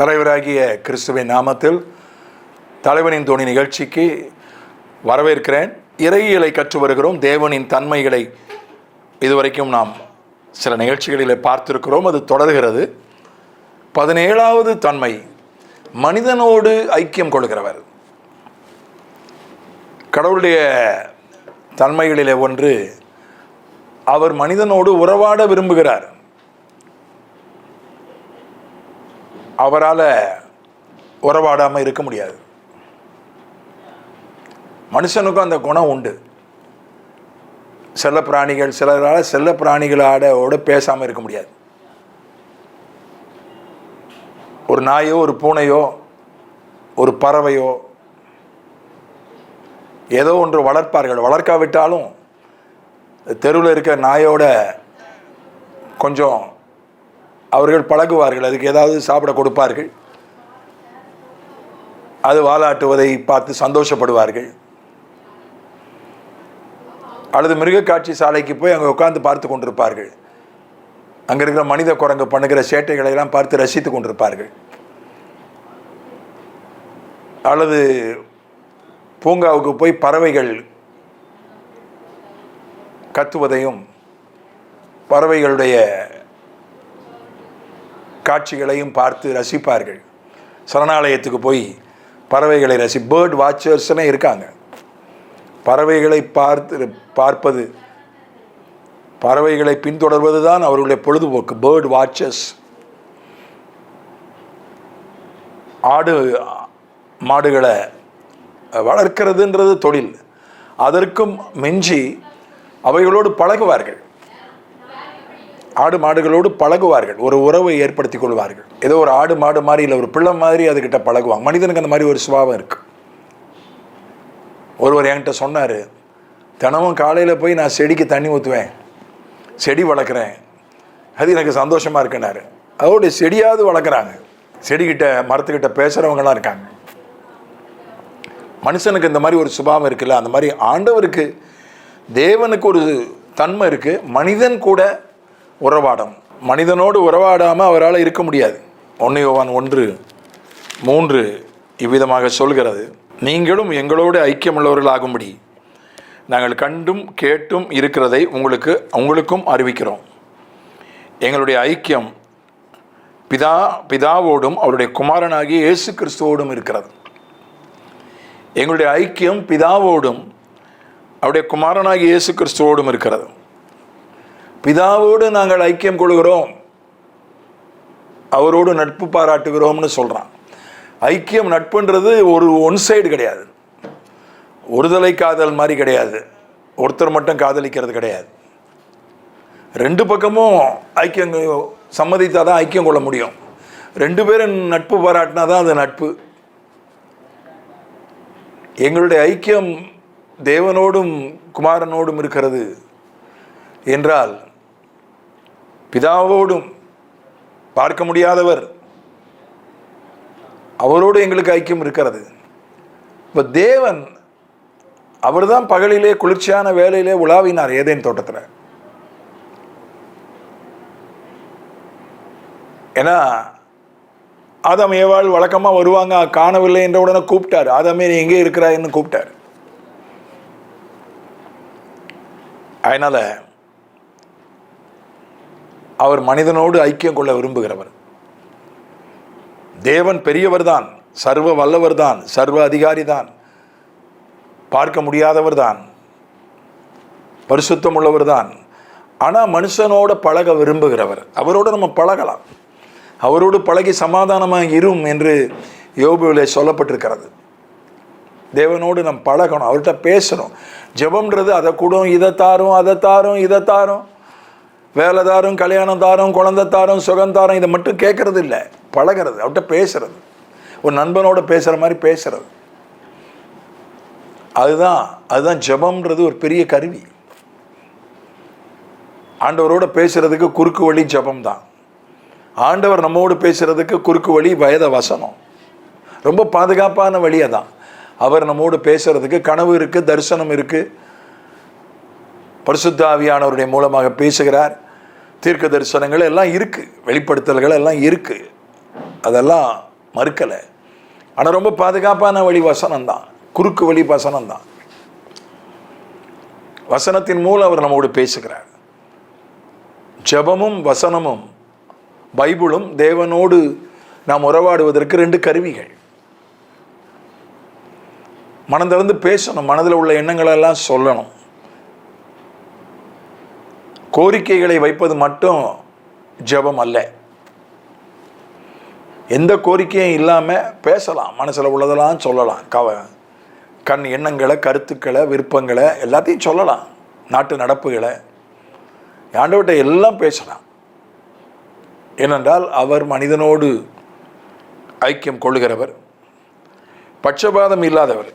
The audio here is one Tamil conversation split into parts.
தலைவராகிய கிறிஸ்துவின் நாமத்தில் தலைவனின் தோணி நிகழ்ச்சிக்கு வரவேற்கிறேன். இறையியலை கற்று வருகிறோம். தேவனின் தன்மைகளை இதுவரைக்கும் நாம் சில நிகழ்ச்சிகளில் பார்த்திருக்கிறோம். அது தொடர்கிறது. பதினேழாவது தன்மை மனிதனோடு ஐக்கியம் கொள்கிறவர். கடவுளுடைய தன்மைகளிலே ஒன்று அவர் மனிதனோடு உறவாட விரும்புகிறார். அவரால் உறவாடாமல் இருக்க முடியாது. மனுஷனுக்கும் அந்த குணம் உண்டு. செல்ல பிராணிகள் சிலரால் செல்ல பிராணிகளோட பேசாமல் இருக்க முடியாது. ஒரு நாயோ ஒரு பூனையோ ஒரு பறவையோ ஏதோ ஒன்று வளர்ப்பார்கள். வளர்க்காவிட்டாலும் தெருவில் இருக்க நாயோட கொஞ்சம் அவர்கள் பழகுவார்கள் அதுக்கு ஏதாவது சாப்பிட கொடுப்பார்கள். அது வாலாட்டுவதை பார்த்து சந்தோஷப்படுவார்கள். அல்லது மிருகக்காட்சி சாலைக்கு போய் அங்கே உட்காந்து பார்த்து கொண்டிருப்பார்கள். அங்கே இருக்கிற மனித குரங்கு பண்ணுகிற சேட்டைகளை எல்லாம் பார்த்து ரசித்து கொண்டிருப்பார்கள். அல்லது பூங்காவுக்கு போய் பறவைகள் கத்துவதையும் பறவைகளுடைய காட்சிகளையும் பார்த்து ரசிப்பார்கள். சரணாலயத்துக்கு போய் பறவைகளை ரசி பேர்ட் வாட்சர்ஸ்னே இருக்காங்க. பறவைகளை பார்த்து பார்ப்பது பறவைகளை பின்தொடர்வது தான் அவர்களுடைய பொழுதுபோக்கு பேர்ட் வாட்சர்ஸ் ஆடு மாடுகளை வளர்க்கிறதுன்றது தொழில். அதற்கும் மிஞ்சி அவைகளோடு பழகுவார்கள். ஆடு மாடுகளோடு பழகுவார்கள். ஒரு உறவை ஏற்படுத்தி கொள்வார்கள். ஏதோ ஒரு ஆடு மாடு மாதிரி இல்லை ஒரு பிள்ளை மாதிரி அதுக்கிட்ட பழகுவாங்க. மனிதனுக்கு அந்த மாதிரி ஒரு சுபாவம் இருக்கு. ஒருவர் என்கிட்ட சொன்னார் தினமும் காலையில் போய் நான் செடிக்கு தண்ணி ஊற்றுவேன் செடி வளர்க்குறேன். அது எனக்கு சந்தோஷமாக இருக்குனாரு அதோடைய செடியாவது வளர்க்குறாங்க. செடிக்கிட்ட மரத்துக்கிட்ட பேசுகிறவங்களாம் இருக்காங்க. மனுஷனுக்கு இந்த மாதிரி ஒரு சுபாவம் இருக்குல்ல? அந்த மாதிரி ஆண்டவருக்கு தேவனுக்கு ஒரு தன்மை இருக்குது மனிதன் கூட உறவாடும். மனிதனோடு உறவாடாமல் அவரால் இருக்க முடியாது. ஒன்று யோவான் ஒன்று மூன்று இவ்விதமாக சொல்கிறது. நீங்களும் எங்களோடு ஐக்கியமுள்ளவர்களாகும்படி நாங்கள் கண்டும் கேட்டும் இருக்கிறதை உங்களுக்கு உங்களுக்கும் அறிவிக்கிறோம். எங்களுடைய ஐக்கியம் பிதா பிதாவோடும் அவருடைய குமாரனாகிய இயேசு கிறிஸ்துவோடும் இருக்கிறது. எங்களுடைய ஐக்கியம் பிதாவோடும் அவருடைய குமாரனாகிய இயேசு கிறிஸ்துவோடும் இருக்கிறது. பிதாவோடு நாங்கள் ஐக்கியம் கொள்கிறோம். அவரோடு நட்பு பாராட்டுகிறோம்னு சொல்கிறான் ஐக்கியம் நட்புன்றது ஒரு ஒன் சைடு கிடையாது. ஒருதலை காதல் மாதிரி கிடையாது. ஒருத்தர் மட்டும் காதலிக்கிறது கிடையாது. ரெண்டு பக்கமும் ஐக்கியம் சம்மதித்தால் தான் ஐக்கியம் கொள்ள முடியும். ரெண்டு பேரும் நட்பு பாராட்டினா தான் அது நட்பு. எங்களுடைய ஐக்கியம் தேவனோடும் குமாரனோடும் இருக்கிறது. என்றால் பிதாவோடும் பார்க்க முடியாதவர் அவரோடு எங்களுக்கு ஐக்கியம் இருக்கிறது. இப்போ தேவன் அவர் தான் பகலிலே குளிர்ச்சியான வேலையிலே உலாவினார் ஏதேன் தோட்டத்தில். ஏன்னா ஆதாம் ஏவாள் வழக்கமாக வருவாங்க காணவில்லை என்ற உடனே கூப்பிட்டார். ஆதாமே நீ எங்கே இருக்கிறாய்ன்னு கூப்பிட்டார். அதனால அவர் மனிதனோடு ஐக்கியம் கொள்ள விரும்புகிறவர். தேவன் பெரியவர் தான் சர்வ வல்லவர் தான் சர்வ அதிகாரி தான் பார்க்க முடியாதவர் தான் பரிசுத்தம் உள்ளவர் தான் ஆனால் மனுஷனோட பழக விரும்புகிறவர். அவரோடு நம்ம பழகலாம். அவரோடு பழகி சமாதானமாக இரும் என்று யோபுவில் சொல்லப்பட்டிருக்கிறது. தேவனோடு நம்ம பழகணும். அவர்கிட்ட பேசணும். ஜெபம்ன்றது அதை கூடும் இதை தாரும் அதை தாரும் இதை தாரும். வேலைதாரும் கல்யாணத்தாரும் கல்யாணம் தாரும் இதை மட்டும் கேட்கறது இல்லை பழகிறது அவர்கிட்ட பேசுறது. ஒரு நண்பனோட பேசுகிற மாதிரி பேசுறது. அதுதான் அதுதான் ஜெபம்ன்றது ஒரு பெரிய கருவி. ஆண்டவரோட பேசுறதுக்கு குறுக்கு வழி ஜெபம் தான் ஆண்டவர் நம்மோடு பேசுறதுக்கு குறுக்கு வழி வயத வசனம். ரொம்ப பாதுகாப்பான வழியை தான் அவர் நம்மோடு பேசுறதுக்கு கனவு இருக்குது தரிசனம் இருக்குது பரிசுத்த ஆவியானவருடைய மூலமாக பேசுகிறார். தீர்க்க தரிசனங்கள் எல்லாம் இருக்குது வெளிப்படுத்தல்கள் எல்லாம் இருக்குது அதெல்லாம் மறுக்கலை. ஆனால் ரொம்ப பாதுகாப்பான வழி வசனம் தான் குறுக்கு வழி வசனம் தான் வசனத்தின் மூலம் அவர் நம்மோடு பேசுகிறார். ஜெபமும் வசனமும் பைபிளும் தேவனோடு நாம் உறவாடுவதற்கு ரெண்டு கருவிகள். மனதிலிருந்து பேசணும். மனதில் உள்ள எண்ணங்களை எல்லாம் சொல்லணும். கோரிக்கைகளை வைப்பது மட்டும் ஜெபம் அல்ல. எந்த கோரிக்கையும் இல்லாமல் பேசலாம். மனசில் உள்ளதெல்லாம் சொல்லலாம். கவ கண் எண்ணங்களை கருத்துக்களை விருப்பங்களை எல்லாத்தையும் சொல்லலாம். நாட்டு நடப்புகளை. ஆண்டவர்கிட்ட எல்லாம் பேசலாம். ஏனென்றால் அவர் மனிதனோடு ஐக்கியம் கொள்ளுகிறவர். பட்சபாதம் இல்லாதவர்.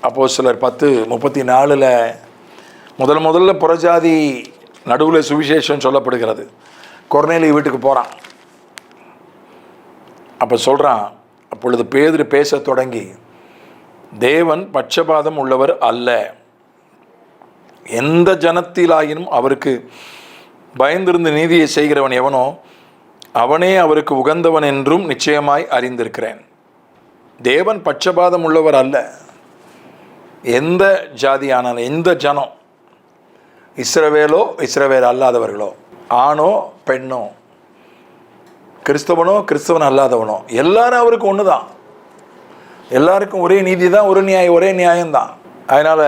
அப்போ சிலர் பத்து முப்பத்தி நாலில் முதல் முதல்ல புறஜாதி நடுவில் சுவிசேஷம் சொல்லப்படுகிறது. கொர்நேலி வீட்டுக்கு போகிறான் அப்போ சொல்கிறான் அப்பொழுது பேதிரு பேசத் தொடங்கி தேவன் பட்சபாதம் உள்ளவர் அல்ல. எந்த ஜனத்திலாயினும் அவருக்கு பயந்திருந்து நீதியை செய்கிறவன் எவனோ அவனே அவருக்கு உகந்தவன் என்றும் நிச்சயமாய் அறிந்திருக்கிறேன். தேவன் பட்சபாதம் உள்ளவர் அல்ல. எந்த ஜாதியான எந்த ஜனம் இஸ்ரவேலோ இஸ்ரவேல் அல்லாதவர்களோ ஆணோ பெண்ணோ கிறிஸ்தவனோ கிறிஸ்தவன் அல்லாதவனோ எல்லாரும் அவருக்கு ஒன்று தான் எல்லாருக்கும் ஒரே நீதி தான் ஒரு நியாயம் ஒரே நியாயம்தான். அதனால்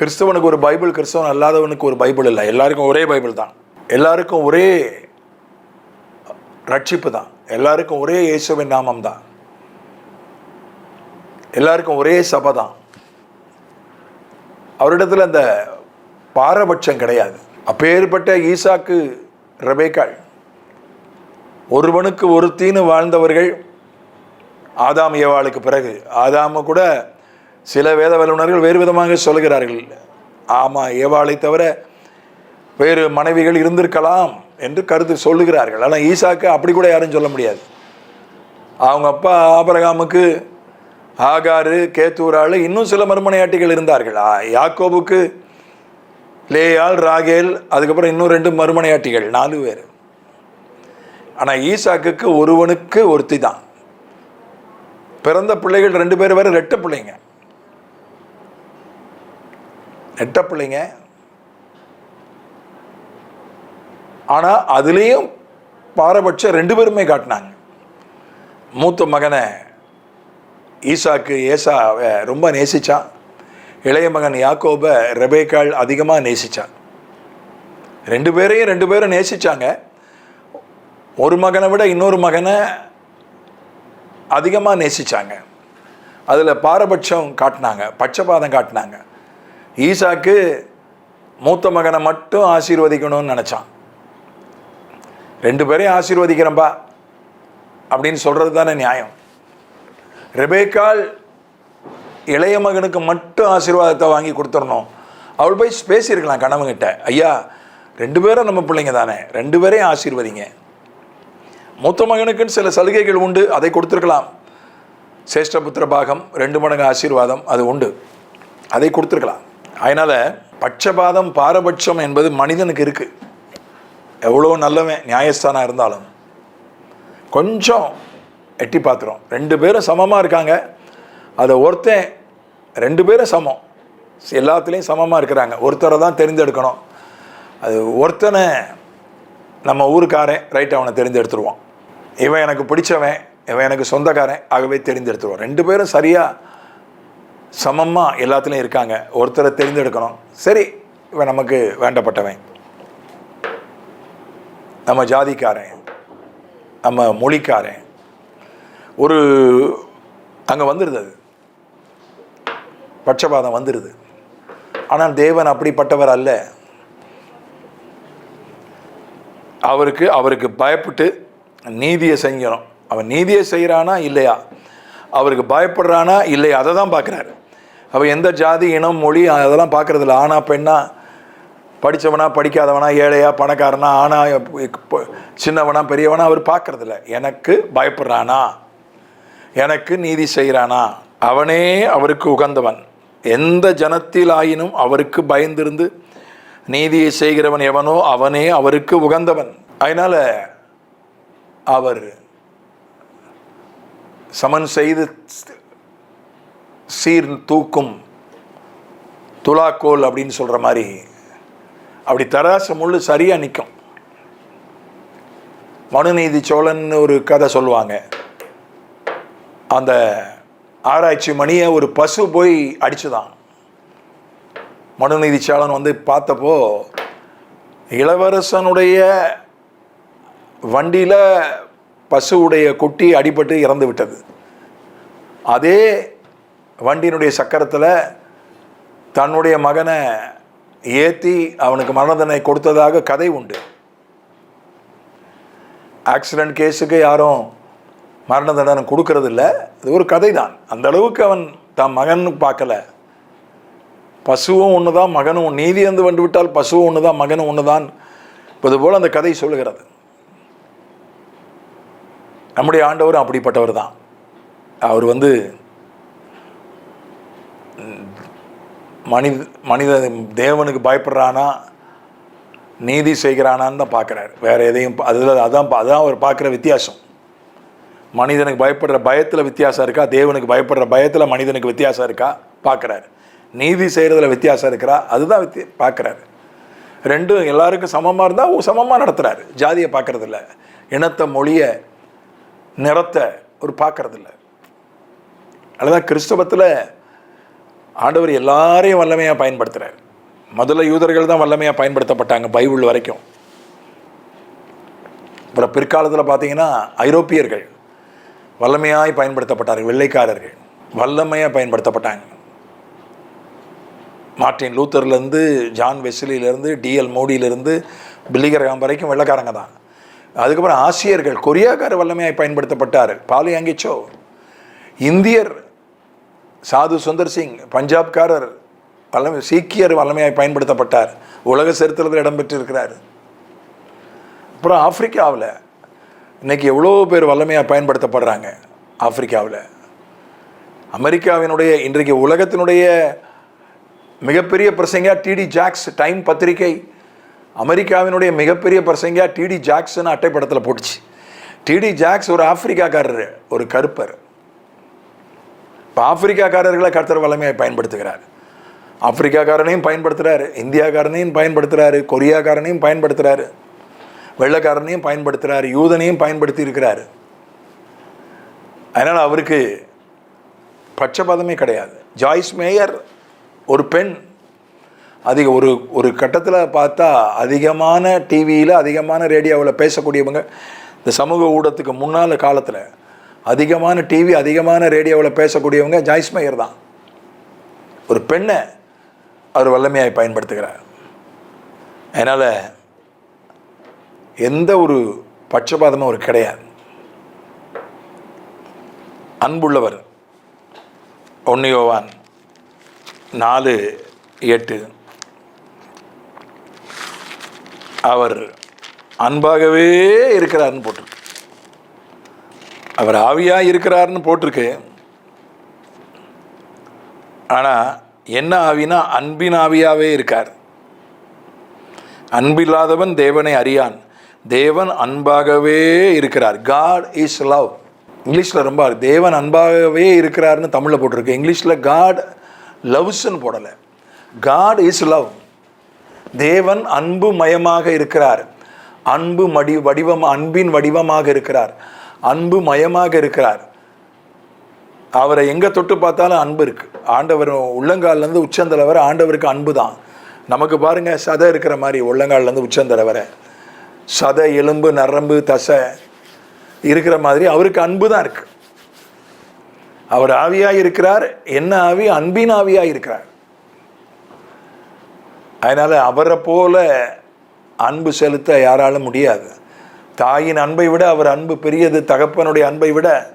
கிறிஸ்தவனுக்கு ஒரு பைபிள் கிறிஸ்தவன் அல்லாதவனுக்கு ஒரு பைபிள் இல்லை. எல்லாருக்கும் ஒரே பைபிள் தான். எல்லாருக்கும் ஒரே ரட்சிப்பு தான் எல்லாருக்கும் ஒரே இயேசுவின் நாமம் தான் எல்லாருக்கும் ஒரே சபை தான் அவரிடத்தில் அந்த பாரபட்சம் கிடையாது. அப்பேற்பட்ட ஈசாக்கு ரபேக்காள். ஒருவனுக்கு ஒரு தீனு வாழ்ந்தவர்கள் ஆதாம் ஏவாளுக்கு பிறகு. ஆதாம கூட சில வேத வல்லுநர்கள் வேறு விதமாக சொல்கிறார்கள் ஆமாம் ஏவாளை தவிர வேறு மனைவிகள் இருந்திருக்கலாம் என்று கருத்து சொல்லுகிறார்கள். ஆனால் ஈசாக்கு அப்படி கூட யாரும் சொல்ல முடியாது. அவங்க அப்பா ஆபரகாமுக்கு ஆகாரு கேத்தூராள் இன்னும் சில மறுமனையாட்டிகள் இருந்தார்கள். யாக்கோபுக்கு லேயால் ராகேல் அதுக்கப்புறம் இன்னும் ரெண்டு மறுமனையாட்டிகள் நாலு பேர். ஆனால் ஈசாக்குக்கு ஒருவனுக்கு ஒருத்தி தான். பிறந்த பிள்ளைகள் ரெண்டு பேர் வேறு ரெட்ட பிள்ளைங்க. ரெட்ட பிள்ளைங்க. ஆனால் அதுலேயும் பாரபட்சம் ரெண்டு பேருமே காட்டினாங்க. மூத்த மகனை ஈசாக்கு ஏசாவை ரொம்ப நேசிச்சான். இளைய மகன் யாக்கோபை ரெபேக்காள் அதிகமாக நேசிச்சான். ரெண்டு பேரையும் ரெண்டு பேரும் நேசிச்சாங்க. ஒரு மகனை விட இன்னொரு மகனை அதிகமாக நேசிச்சாங்க. அதில் பாரபட்சம் காட்டினாங்க பட்சபாதம் காட்டினாங்க. ஈசாக்கு மூத்த மகனை மட்டும் ஆசீர்வதிக்கணும்னு நினச்சான். ரெண்டு பேரையும் ஆசீர்வதிக்கிறேன்பா அப்படின்னு சொல்கிறது தானே நியாயம். ரெபேக்கால் இளைய மகனுக்கு மட்டும் ஆசீர்வாதத்தை வாங்கி கொடுத்துடணும். அவள் போய் பேசியிருக்கலாம் கணவங்கிட்ட ஐயா ரெண்டு பேரும் நம்ம பிள்ளைங்க தானே. ரெண்டு பேரையும் ஆசீர்வதிங்க. மூத்த மகனுக்குன்னு சில சலுகைகள் உண்டு அதை கொடுத்துருக்கலாம். சேஷ்டபுத்திர பாகம் ரெண்டு மடங்கு ஆசீர்வாதம் அது உண்டு. அதை கொடுத்துருக்கலாம். அதனால் பட்சபாதம் பாரபட்சம் என்பது மனிதனுக்கு இருக்குது எவ்வளோ நல்லவன் நியாயஸ்தானாக இருந்தாலும். கொஞ்சம் எட்டி பார்த்துரும் ரெண்டு பேரும் சமமாக இருக்காங்க. அதை ஒருத்தன் ரெண்டு பேரும் சமம். எல்லாத்துலேயும் சமமாக இருக்கிறாங்க. ஒருத்தரை தான் தெரிந்தெடுக்கணும். அது ஒருத்தனை நம்ம ஊருக்காரன் ரைட் அவனை தெரிந்தெடுத்துருவான். இவன் எனக்கு பிடிச்சவன் இவன் எனக்கு சொந்தக்காரன் ஆகவே தெரிந்தெடுத்துருவான். ரெண்டு பேரும் சரியாக சமமாக எல்லாத்துலேயும் இருக்காங்க. ஒருத்தரை தெரிந்தெடுக்கணும். சரி இவன் நமக்கு வேண்டப்பட்டவன். நம்ம ஜாதிக்காரன். நம்ம மொழிக்காரன். ஒரு அங்கே வந்துடுது அது. பட்சபாதம் வந்துடுது ஆனால் தேவன் அப்படிப்பட்டவர் அல்ல. அவருக்கு அவருக்கு பயப்பட்டு நீதியை செஞ்சிடும் அவன் நீதியை செய்கிறானா இல்லையா? அவருக்கு பயப்படுறானா இல்லையா? அதை தான் பார்க்குறாரு. அவன் எந்த ஜாதி இனம் மொழி அதெல்லாம் பார்க்குறதில்ல. ஆனா பெண்ணா படித்தவனா படிக்காதவனா ஏழையா பணக்காரனா ஆனா சின்னவனா பெரியவனா அவர் பார்க்கறதில்ல. எனக்கு பயப்படுறானா? எனக்கு நீதி செய்கிறானா? அவனே அவருக்கு உகந்தவன். எந்த ஜனத்திலாயினும் அவருக்கு பயந்திருந்து நீதியை செய்கிறவன் எவனோ அவனே அவருக்கு உகந்தவன். அதனால் அவர் சமன் செய்து சீர் தூக்கும் துலாக்கோல் அப்படின்னு சொல்கிற மாதிரி அப்படி தராசு முள்ளு சரியாக நிற்கும் மனுநீதி சோழன் ஒரு கதை சொல்லுவாங்க. அந்த ஆராய்ச்சி மணியை ஒரு பசு போய் அடிச்சுதான். மனுநீதி வந்து பார்த்தப்போ இளவரசனுடைய வண்டியில் பசுவுடைய குட்டி அடிபட்டு இறந்து விட்டது. அதே வண்டியினுடைய சக்கரத்தில் தன்னுடைய மகனை ஏற்றி அவனுக்கு மரணதனை கொடுத்ததாக கதை உண்டு. ஆக்சிடென்ட் கேஸுக்கு யாரும் மரண தண்டனை கொடுக்கறது இல்லை இது ஒரு கதை தான் அந்த அளவுக்கு அவன் தன் மகன் பார்க்கல. பசுவும் ஒன்று தான் மகனும் நீதி வந்து வந்து விட்டால் பசுவும் ஒன்று தான் மகனும் ஒன்று தான் இப்போது போல் அந்த கதை சொல்லுகிறது. நம்முடைய ஆண்டவரும் அப்படிப்பட்டவர் தான். அவர் வந்து மனித மனித தேவனுக்கு பயப்படுறானா நீதி செய்கிறானான்னு தான் பார்க்குறாரு. வேறு எதையும் அதில் அதான் பா- அதான் அவர் பார்க்குற வித்தியாசம். மனிதனுக்கு பயப்படுற பயத்தில் வித்தியாசம் இருக்கா? தேவனுக்கு பயப்படுற பயத்தில் மனிதனுக்கு வித்தியாசம் இருக்கா? பார்க்குறாரு. நீதி செய்கிறதுல வித்தியாசம் இருக்கிறா? அதுதான் வித்தி பார்க்குறாரு. ரெண்டும் எல்லாருக்கும் சமமாக இருந்தால் சமமாக நடத்துகிறாரு ஜாதியை பார்க்கறதில்ல. இனத்தை மொழியை நிறத்தை ஒரு பார்க்குறதில்ல. அதுதான் கிறிஸ்தவத்தில் ஆண்டவர் எல்லாரையும் வல்லமையாக பயன்படுத்துகிறார் முதல்ல யூதர்கள் தான் வல்லமையாக பயன்படுத்தப்பட்டாங்க பைபிள் வரைக்கும். அப்புறம் பிற்காலத்தில் பார்த்தீங்கன்னா ஐரோப்பியர்கள். வல்லமையாய் பயன்படுத்தப்பட்டார்கள் வெள்ளைக்காரர்கள். வல்லமையாக பயன்படுத்தப்பட்டாங்க. மார்ட்டின் லூத்தர்லேருந்து ஜான் வெஸ்லியிலேருந்து டிஎல் மோடியிலேருந்து பில்லிகரகாம் வரைக்கும் வெள்ளைக்காரங்க தான். அதுக்கப்புறம் ஆசியர்கள் கொரியாக்கார வல்லமையாய் பயன்படுத்தப்பட்டார் பாலி யாங்கிச்சோ. இந்தியர் சாது சுந்தர் சிங் பஞ்சாப்காரர் வல்லமை சீக்கியர் வல்லமையாய் பயன்படுத்தப்பட்டார். உலக சரித்திரத்தில் இடம்பெற்றிருக்கிறார். அப்புறம் ஆப்பிரிக்காவில் இன்றைக்கி எவ்வளோ பேர் வல்லமையாக பயன்படுத்தப்படுறாங்க ஆப்பிரிக்காவில். அமெரிக்காவினுடைய இன்றைக்கு உலகத்தினுடைய மிகப்பெரிய பிரசங்கா டிடி ஜாக்ஸ் டைம் பத்திரிகை. அமெரிக்காவினுடைய மிகப்பெரிய பிரசங்கா டிடி ஜாக்ஸ்னு அட்டைப்படத்தில் போட்டுச்சு. டிடி ஜாக்ஸ் ஒரு ஆப்பிரிக்காக்காரர் ஒரு கருப்பர். இப்போ ஆப்பிரிக்காக்காரர்களை கருத்தர் வல்லமையை பயன்படுத்துகிறார். ஆப்பிரிக்காக்காரனையும் பயன்படுத்துகிறாரு இந்தியாக்காரனையும் பயன்படுத்துகிறாரு கொரியாக்காரனையும் பயன்படுத்துகிறாரு வெள்ளக்காரனையும் பயன்படுத்துகிறார் யூதனையும் பயன்படுத்தி இருக்கிறார். அதனால் அவருக்கு பட்சபாதமே கிடையாது. ஜாய்ஸ் மேயர் ஒரு பெண். அதிக ஒரு ஒரு கட்டத்தில் பார்த்தா அதிகமான டிவியில் அதிகமான ரேடியோவில் பேசக்கூடியவங்க இந்த சமூக ஊடகத்துக்கு முன்னால் காலத்தில் அதிகமான டிவி அதிகமான ரேடியோவில் பேசக்கூடியவங்க ஜாய்ஸ் மேயர் தான். ஒரு பெண்ணை அவர் வல்லமையாக பயன்படுத்துகிறார். அதனால் எந்த ஒரு பட்சபாதமும் அவர் கிடையாது. அன்புள்ளவர் ஒன்னியோவான் நாலு எட்டு. அவர் அன்பாகவே இருக்கிறார்னு போட்டிருக்கு. அவர் ஆவியாக இருக்கிறார்னு போட்டிருக்கு. ஆனால் என்ன ஆவினா அன்பின் ஆவியாகவே இருக்கார். அன்பில்லாதவன் தேவனை அறியான். தேவன் அன்பாகவே இருக்கிறார். காட் இஸ் லவ் இங்கிலீஷில் ரொம்ப தேவன் அன்பாகவே இருக்கிறாருன்னு தமிழில் போட்டிருக்கு. இங்கிலீஷில் காட் லவ்ஸ்ன்னு போடலை. காட் இஸ் லவ் தேவன் அன்பு மயமாக இருக்கிறார். அன்பு மடி வடிவம் அன்பின் வடிவமாக இருக்கிறார். அன்பு மயமாக இருக்கிறார். அவரை எங்கே தொட்டு பார்த்தாலும் அன்பு இருக்குது ஆண்டவர் உள்ளங்கால்லேருந்து உச்சந்தலை வரை ஆண்டவருக்கு அன்பு தான் நமக்கு பாருங்கள் சதை இருக்கிற மாதிரி உள்ளங்கால்லேருந்து உச்சந்தலை வரை சதை எலும்பு நரம்பு தசை இருக்கிற மாதிரி அவருக்கு அன்பு தான் இருக்கு. அவர் ஆவியாக இருக்கிறார் என்ன ஆவி? அன்பின் ஆவியாக இருக்கிறார். அதனால் அவரை போல அன்பு செலுத்த யாராலும் முடியாது. தாயின் அன்பை விட அவர் அன்பு பெரியது தகப்பனுடைய அன்பை விட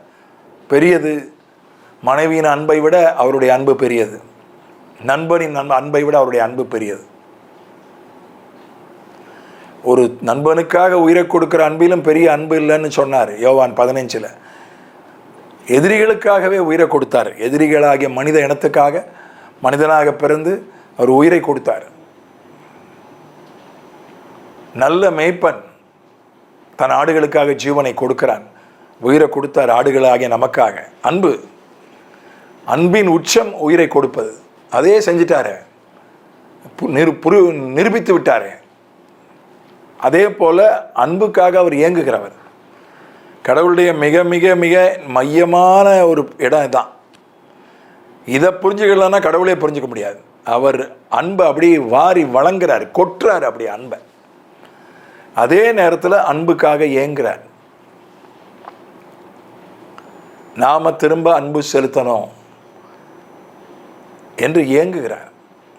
பெரியது மனைவியின் அன்பை விட அவருடைய அன்பு பெரியது. நண்பனின் அன்பு அன்பை விட அவருடைய அன்பு பெரியது. ஒரு நண்பனுக்காக உயிரை கொடுக்குற அன்பிலும் பெரிய அன்பு இல்லைன்னு சொன்னார் யோவான் பதினஞ்சில். எதிரிகளுக்காகவே உயிரை கொடுத்தார். எதிரிகளாகிய மனித இனத்துக்காக மனிதனாக பிறந்து அவர் உயிரை கொடுத்தார். நல்ல மேய்ப்பன் தன் ஆடுகளுக்காக ஜீவனை கொடுக்கிறான். உயிரை கொடுத்தார் ஆடுகளாகிய நமக்காக. அன்பு. அன்பின் உச்சம் உயிரை கொடுப்பது. அதே செஞ்சிட்டாரு. பு- நிரு புரு நிரூபித்து விட்டாரு. அதே போல் அன்புக்காக அவர் இயங்குகிறவர். கடவுளுடைய மிக மிக மிக மையமான ஒரு இடம் இதுதான். இதை புரிஞ்சுக்கலன்னா கடவுளே புரிஞ்சுக்க முடியாது. அவர் அன்பை அப்படி வாரி வழங்குறார் கொட்டுறார் அப்படி அன்பை. அதே நேரத்தில் அன்புக்காக ஏங்குறார் நாம திரும்ப அன்பு செலுத்தணும் என்று ஏங்குகிறார்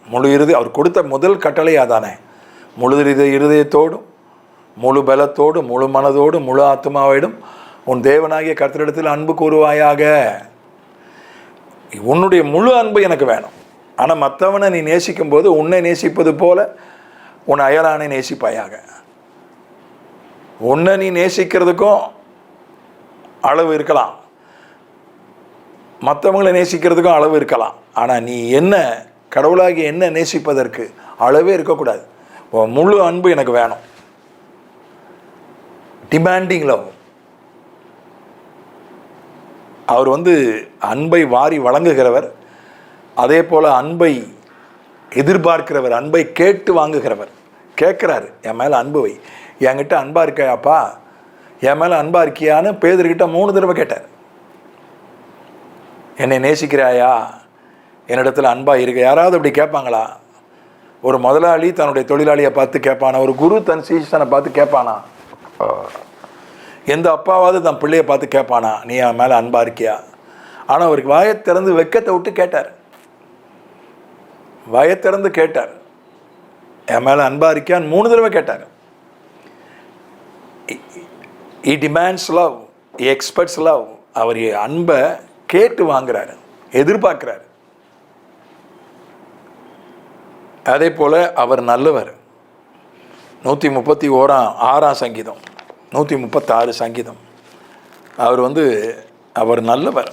முழு இறுதி அவர் கொடுத்த முதல் கட்டளை அதானே முழு இருதயத்தோடும் முழு பலத்தோடும் முழு மனதோடும் முழு ஆத்மாவோடும் உன் தேவனாகிய கர்த்தரிடத்தில் அன்பு கூறுவாயாக. உன்னுடைய முழு அன்பு எனக்கு வேணும். ஆனால் மற்றவனை நீ நேசிக்கும் போது உன்னை நேசிப்பது போல உன் அயலானை நேசிப்பாயாக. உன்னை நீ நேசிக்கிறதுக்கும் அளவு இருக்கலாம். மற்றவங்களை நேசிக்கிறதுக்கும் அளவு இருக்கலாம். ஆனால் நீ என்ன கடவுளாகி என்ன நேசிப்பதற்கு அளவே இருக்கக்கூடாது. முழு அன்பு எனக்கு வேணும். டிமாண்டிங் லவ் அவர் வந்து அன்பை வாரி வழங்குகிறவர் அதே போல் அன்பை எதிர்பார்க்கிறவர் அன்பை கேட்டு வாங்குகிறவர். கேட்குறாரு என் மேலே அன்பு வை. என்கிட்ட அன்பாக இருக்கையாப்பா? என் மேலே அன்பாக இருக்கியான்னு பேதர்கிட்ட மூணு தடவை கேட்டார். என்னை நேசிக்கிறாயா? என்னிடத்தில் அன்பாக இருக்க? யாராவது அப்படி கேட்பாங்களா? ஒரு முதலாளி தன்னுடைய தொழிலாளியை பார்த்து கேட்பானா? ஒரு குரு தன் சீசனை பார்த்து கேட்பானா? எந்த அப்பாவாவது தன் பிள்ளையை பார்த்து கேட்பானா? நீ என் மேலே அன்பா இருக்கியா? ஆனால் அவருக்கு வாயை திறந்து வெக்கத்தை விட்டு கேட்டார். வாயை திறந்து கேட்டார். என் மேலே அன்பா இருக்கியான்னு மூணு தடவை கேட்டார். He demands love expects love அவர் அன்பை கேட்டு வாங்குறாரு. எதிர்பார்க்கிறாரு. அதே போல் அவர் நல்லவர். நூற்றி முப்பத்தி ஓராம் ஆறாம் சங்கீதம் நூற்றி முப்பத்தாறு சங்கீதம். அவர் வந்து அவர் நல்லவர்.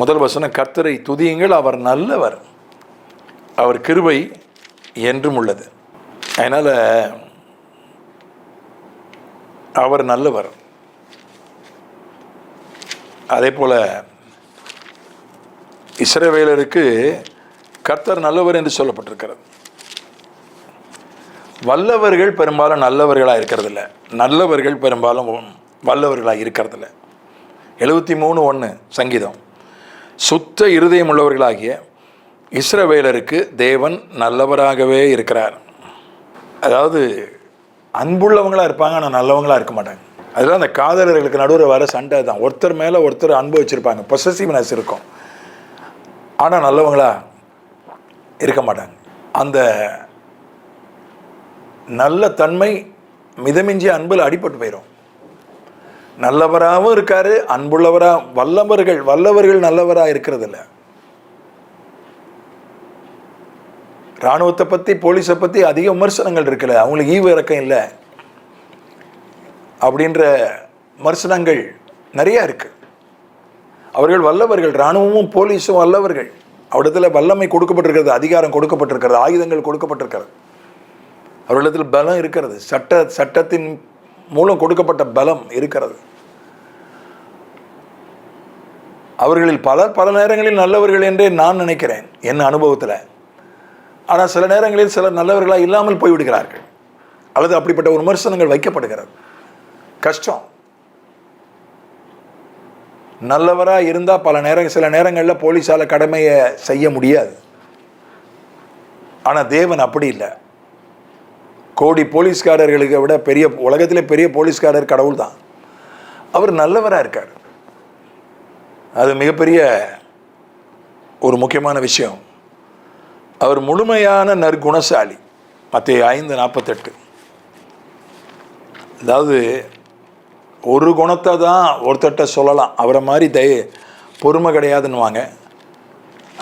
முதல் வசனம் கர்த்தரை துதியுங்கள் அவர் நல்லவர். அவர் கிருபை என்றும் உள்ளது. அதனால் அவர் நல்லவர். அதே போல் இஸ்ரவேலருக்கு கர்த்தர் நல்லவர் என்று சொல்லப்பட்டிருக்கிறது. வல்லவர்கள் பெரும்பாலும் நல்லவர்களாக இருக்கிறதில்ல. நல்லவர்கள் பெரும்பாலும் வல்லவர்களாக இருக்கிறதில்ல. எழுபத்தி மூணு ஒன்று சங்கீதம். சுத்த இருதயம் உள்ளவர்களாகிய இஸ்ரவேலருக்கு தேவன் நல்லவராகவே இருக்கிறார். அதாவது அன்புள்ளவங்களாக இருப்பாங்க ஆனால் நல்லவங்களாக இருக்க மாட்டாங்க. அதெல்லாம் அந்த காதலர்களுக்கு நடுவில் வர சண்டை தான். ஒருத்தர் மேலே ஒருத்தர் அன்பு வச்சுருப்பாங்க. பொசசிவ்னஸ் இருக்கும். ஆனால் நல்லவங்களா இருக்க மாட்டாங்க. அந்த நல்ல தன்மை மிதமிஞ்சிய அன்பில் அடிபட்டு போயிடும் நல்லவராகவும் இருக்காரு அன்புள்ளவராக வல்லவர்கள் வல்லவர்கள் நல்லவராக இருக்கிறது இல்லை இராணுவத்தை பற்றி போலீஸை பற்றி அதிக விமர்சனங்கள் இருக்குல்ல அவங்களுக்கு ஈவு இறக்கம் இல்லை. அப்படின்ற விமர்சனங்கள் நிறையா இருக்கு. அவர்கள் வல்லவர்கள் இராணுவமும் போலீஸும் வல்லவர்கள். அவரிடத்தில் வல்லமை கொடுக்கப்பட்டிருக்கிறது அதிகாரம் கொடுக்கப்பட்டிருக்கிறது ஆயுதங்கள் கொடுக்கப்பட்டிருக்கிறது. அவர்களிடத்தில் பலம் இருக்கிறது. சட்ட சட்டத்தின் மூலம் கொடுக்கப்பட்ட பலம் இருக்கிறது. அவர்களில் பலர் பல நேரங்களில் நல்லவர்கள் என்றே நான் நினைக்கிறேன் என் அனுபவத்தில். ஆனால் சில நேரங்களில் சிலர் நல்லவர்களாக இல்லாமல் போய்விடுகிறார்கள். அல்லது அப்படிப்பட்ட ஒரு விமர்சனங்கள் வைக்கப்படுகிறது. கஷ்டம். நல்லவராக இருந்தால் பல நேரம் சில நேரங்களில் போலீஸால் கடமையை செய்ய முடியாது. ஆனால் தேவன் அப்படி இல்லை. கோடி போலீஸ்காரர்களுக்கு விட பெரிய உலகத்திலே பெரிய போலீஸ்காரர் கடவுள் தான் அவர் நல்லவராக இருக்கார். அது மிகப்பெரிய ஒரு முக்கியமான விஷயம். அவர் முழுமையான நற்குணசாலி. மற்ற ஐந்து நாற்பத்தெட்டு அதாவது ஒரு குணத்தை தான் ஒருத்தட்ட சொல்லலாம். அவரை மாதிரி தய பொறுமை கிடையாதுன்னுவாங்க.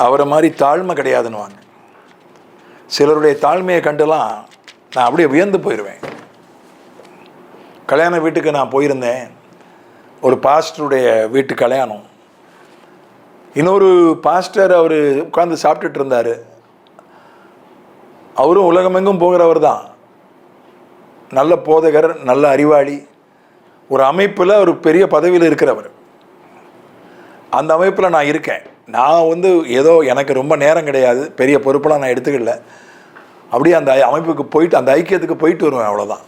அவரை மாதிரி தாழ்மை கிடையாதுன்னுவாங்க. சிலருடைய தாழ்மையை கண்டுலாம் நான் அப்படியே வியந்து போயிடுவேன் கல்யாண வீட்டுக்கு நான் போயிருந்தேன். ஒரு பாஸ்டருடைய வீட்டு கல்யாணம். இன்னொரு பாஸ்டர் அவர் உட்காந்து சாப்பிட்டுட்டு இருந்தார். அவரும் உலகமெங்கும் போகிறவர் தான் நல்ல போதகர் நல்ல அறிவாளி. ஒரு அமைப்பில் ஒரு பெரிய பதவியில் இருக்கிறவர். அந்த அமைப்பில் நான் இருக்கேன். நான் வந்து ஏதோ எனக்கு ரொம்ப நேரம் கிடையாது. பெரிய பொறுப்பெல்லாம் நான் எடுத்துக்கல. அப்படியே அந்த அமைப்புக்கு போயிட்டு அந்த ஐக்கியத்துக்கு போயிட்டு வருவேன் அவ்வளோதான்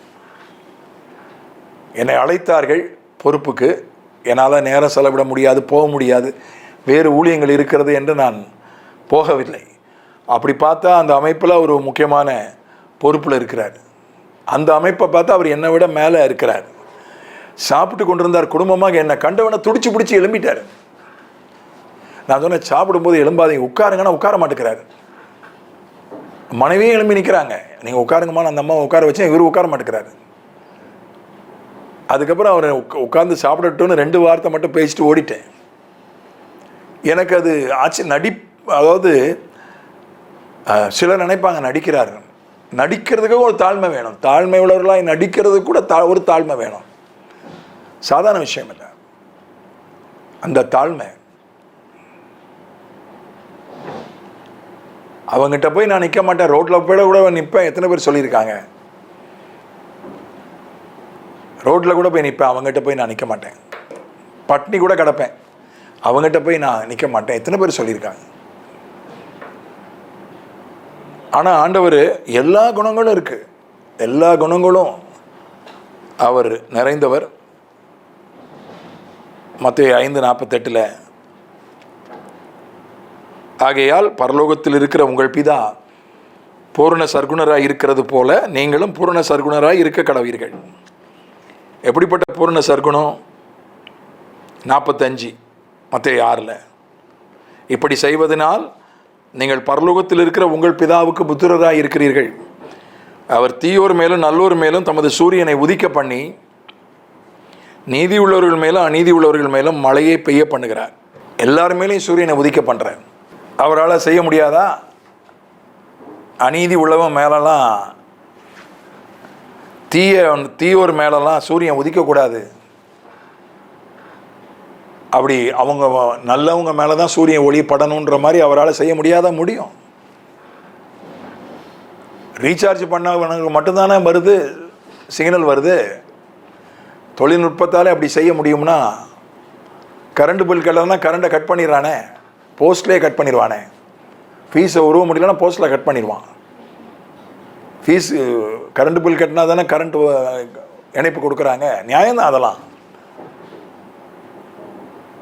என்னை அழைத்தார்கள் பொறுப்புக்கு. என்னால் நேரம் செலவிட முடியாது போக முடியாது. வேறு ஊழியங்கள் இருக்கிறது என்று நான் போகவில்லை. அப்படி பார்த்தா அந்த அமைப்பில் ஒரு முக்கியமான பொறுப்பில் இருக்கிறார். அந்த அமைப்பை பார்த்தா அவர் என்னை விட மேலே இருக்கிறார். சாப்பிட்டு கொண்டிருந்தார் குடும்பமாக என்னை கண்டவனை துடிச்சு பிடிச்சி எழும்பிட்டார். நான் சொன்னேன் சாப்பிடும்போது எழும்பாதீங்க உட்காருங்கன்னா உட்கார மாட்டேங்கிறாரு. மனைவியும் எழும்பி நிற்கிறாங்க நீங்கள் உட்காருங்கம்மா அந்த அம்மா உட்கார வச்சேன் இவர் உட்கார மாட்டேங்கிறாரு. அதுக்கப்புறம் அவர் உட்காந்து சாப்பிடட்டும்னு ரெண்டு வார்த்தை மட்டும் பேசிட்டு ஓடிட்டேன். எனக்கு அது ஆச்சு நடி அதாவது சிலர் நினைப்பாங்க நடிக்கிறாரு. நடிக்கிறதுக்கு ஒரு தாழ்மை வேணும். தாழ்மை உள்ளவர்களாக நடிக்கிறதுக்கு கூட தா ஒரு தாழ்மை வேணும். சாதாரண விஷயம் இல்லை. அந்த தாழ்மை. அவங்ககிட்ட போய் நான் நிற்க மாட்டேன். ரோட்டில் போய் கூட நிற்பேன் எத்தனை பேர் சொல்லியிருக்காங்க? ரோட்டில் கூட போய் நிற்பேன் அவங்ககிட்ட போய் நான் நிற்க மாட்டேன். பட்னி கூட கிடப்பேன். அவங்ககிட்ட போய் நான் நிற்க மாட்டேன். எத்தனை பேர் சொல்லியிருக்காங்க? ஆனால் ஆண்டவர் எல்லா குணங்களும் இருக்குது எல்லா குணங்களும் அவர் நிறைந்தவர். மத்திய ஐந்து நாற்பத்தெட்டில் ஆகையால் பரலோகத்தில் இருக்கிற உங்கள் பிதா பூரண சர்க்குணராக இருக்கிறது போல நீங்களும் பூரண சர்க்குணராக இருக்க கடவீர்கள். எப்படிப்பட்ட பூரண சர்க்குணம்? நாற்பத்தஞ்சு மத்திய ஆறில். இப்படி செய்வதனால் நீங்கள் பரலோகத்தில் இருக்கிற உங்கள் பிதாவுக்கு புத்திரராக இருக்கிறீர்கள். அவர் தீயோர் மேலும் நல்லோர் மேலும் தமது சூரியனை உதிக்க பண்ணி நீதி உள்ளவர்கள் மேலும் அநீதி உள்ளவர்கள் மேலும் மழையை பெய்ய பண்ணுகிறார். எல்லார் மேலேயும் சூரியனை உதிக்க பண்ணுறார் அவரால் செய்ய முடியாதா? அநீதி உள்ளவன் மேலெல்லாம் தீய தீயோர் மேலெல்லாம் சூரியன் உதிக்கக்கூடாது அப்படி அவங்க நல்லவங்க மேலே தான் சூரியன் ஒளி படணுன்ற மாதிரி அவரால் செய்ய முடியாத முடியும். ரீசார்ஜ் பண்ணவனுக்கு மட்டும்தானே வருது? சிக்னல் வருது. தொழில்நுட்பத்தால் அப்படி செய்ய முடியும்னா கரண்ட் பில் கட்டலாம் கரண்ட்டை கட் பண்ணிடுறானே. போஸ்ட்லேயே கட் பண்ணிடுவானே. ஃபீஸை உருவ முடியலன்னா போஸ்ட்டில் கட் பண்ணிடுவான். ஃபீஸ் கரண்ட் பில் கட்டினா தானே கரண்ட் இணைப்பு கொடுக்குறாங்க. நியாயம்தான் அதெல்லாம்.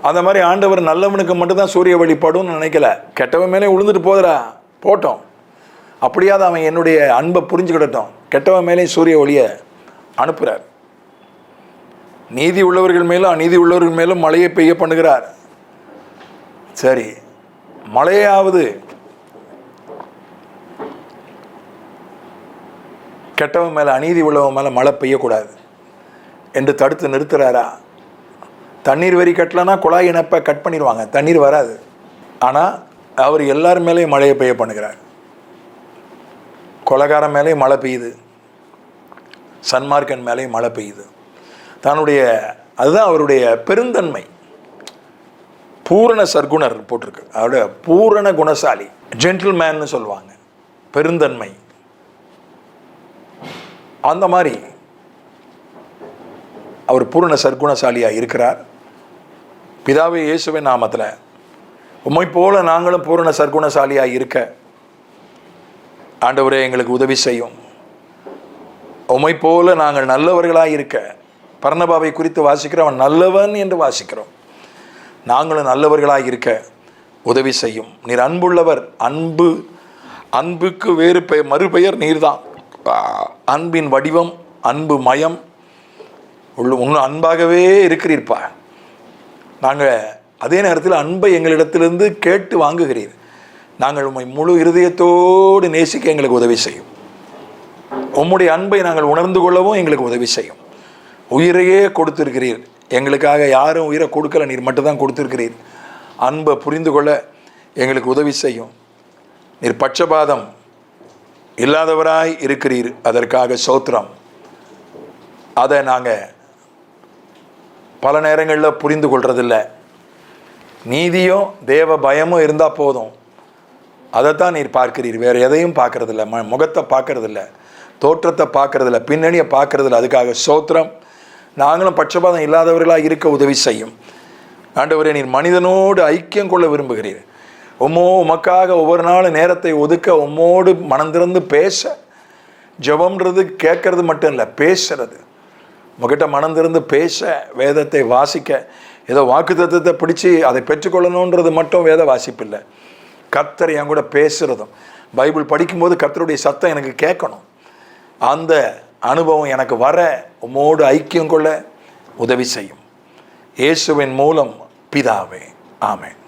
அந்த மாதிரி ஆண்டவர் நல்லவனுக்கு மட்டும்தான் சூரிய வழிபடும்னு நினைக்கல. கெட்டவன் மேலே விழுந்துட்டு போதுடா போட்டோம். அப்படியாவது அவன் என்னுடைய அன்பை புரிஞ்சுக்கிடட்டும். கெட்டவன் மேலே சூரிய ஒளியை அனுப்புகிறார் நீதி உள்ளவர்கள் மேலும் அநீதி உள்ளவர்கள் மேலும் மழையை பெய்ய பண்ணுகிறார். சரி மழையாவது கெட்டவன் மேலே அநீதி உள்ளவன் மேலே மழை பெய்யக்கூடாது என்று தடுத்து நிறுத்துகிறாரா தண்ணீர் வரி கட்டலைன்னா குழாய் இணைப்பை கட் பண்ணிடுவாங்க தண்ணீர் வராது. ஆனால் அவர் எல்லார் மேலேயும் மழையை பெய்ய பண்ணுகிறார். கொலகாரன் மேலேயும் மழை பெய்யுது. சன்மார்க்கன் மேலேயும் மழை பெய்யுது. தன்னுடைய அதுதான் அவருடைய பெருந்தன்மை. பூரண சர்க்குணர் போட்டிருக்கு. அவருடைய பூரண குணசாலி ஜென்டில்மேன்னு சொல்லுவாங்க. பெருந்தன்மை. அந்த மாதிரி அவர் பூரண சர்க்குணசாலியாக இருக்கிறார். பிதாவே இயேசுவின் நாமத்தில் உண்மை போல நாங்களும் பூரண சர்க்குணசாலியாக இருக்க ஆண்டவரே எங்களுக்கு உதவி செய்யும். உமை போல நாங்கள் நல்லவர்களாக இருக்க பர்ணபாவை குறித்து வாசிக்கிறோம். அவன் நல்லவன் என்று வாசிக்கிறோம். நாங்களும் நல்லவர்களாக இருக்க உதவி செய்யும். நீர் அன்புள்ளவர் அன்பு அன்புக்கு வேறு பெ மறுபெயர் நீர்தான். அன்பின் வடிவம் அன்பு மயம். உள்ள உன்னும் அன்பாகவே இருக்கிறீர்ப்பா. நாங்கள் அதே நேரத்தில் அன்பை எங்களிடத்திலிருந்து கேட்டு வாங்குகிறீர். நாங்கள் உம்மை முழு இருதயத்தோடு நேசிக்க எங்களுக்கு உதவி செய்யும். உம்முடைய அன்பை நாங்கள் உணர்ந்து கொள்ளவும் எங்களுக்கு உதவி செய்யும். உயிரையே கொடுத்திருக்கிறீர். எங்களுக்காக யாரும் உயிரை கொடுக்கல நீர் மட்டும்தான் கொடுத்திருக்கிறீர். அன்பை புரிந்து கொள்ள எங்களுக்கு உதவி செய்யும். நீர் பட்சபாதம் இல்லாதவராய் இருக்கிறீர். அதற்காக சோத்திரம். அதை நாங்கள் பல நேரங்களில் புரிந்து கொள்றதில்லை. நீதியும் தேவ பயமும் இருந்தால் போதும். அதைத்தான் நீர் பார்க்கிறீர். வேறு எதையும் பார்க்கறதில்ல. ம முகத்தை பார்க்குறதில்ல. தோற்றத்தை பார்க்கறதில்ல. பின்னணியை பார்க்குறதில்ல. அதுக்காக சோத்திரம். நாங்களும் பட்சபாதம் இல்லாதவர்களாக இருக்க உதவி செய்யும். ஆண்டவரே நீர் மனிதனோடு ஐக்கியம் கொள்ள விரும்புகிறீர். உம்மோ உமக்காக ஒவ்வொரு நாளும் நேரத்தை ஒதுக்க உம்மோடு மனந்திறந்து பேச. ஜெபம்ன்றது கேட்கறது மட்டும் இல்லை பேசுறது உங்ககிட்ட மனந்திறந்து பேச வேதத்தை வாசிக்க. ஏதோ வாக்கு தத்துவத்தை பிடிச்சி அதை பெற்றுக்கொள்ளணுன்றது மட்டும் வேத வாசிப்பில்லை. கத்தர் என் கூட பேசுகிறதும் பைபிள் படிக்கும்போது கத்தருடைய சத்தம் எனக்கு கேட்கணும். அந்த அனுபவம் எனக்கு வர உம்மோடு ஐக்கியம் கொள்ள உதவி செய்யும். இயேசுவின் மூலம் பிதாவே ஆமேன்.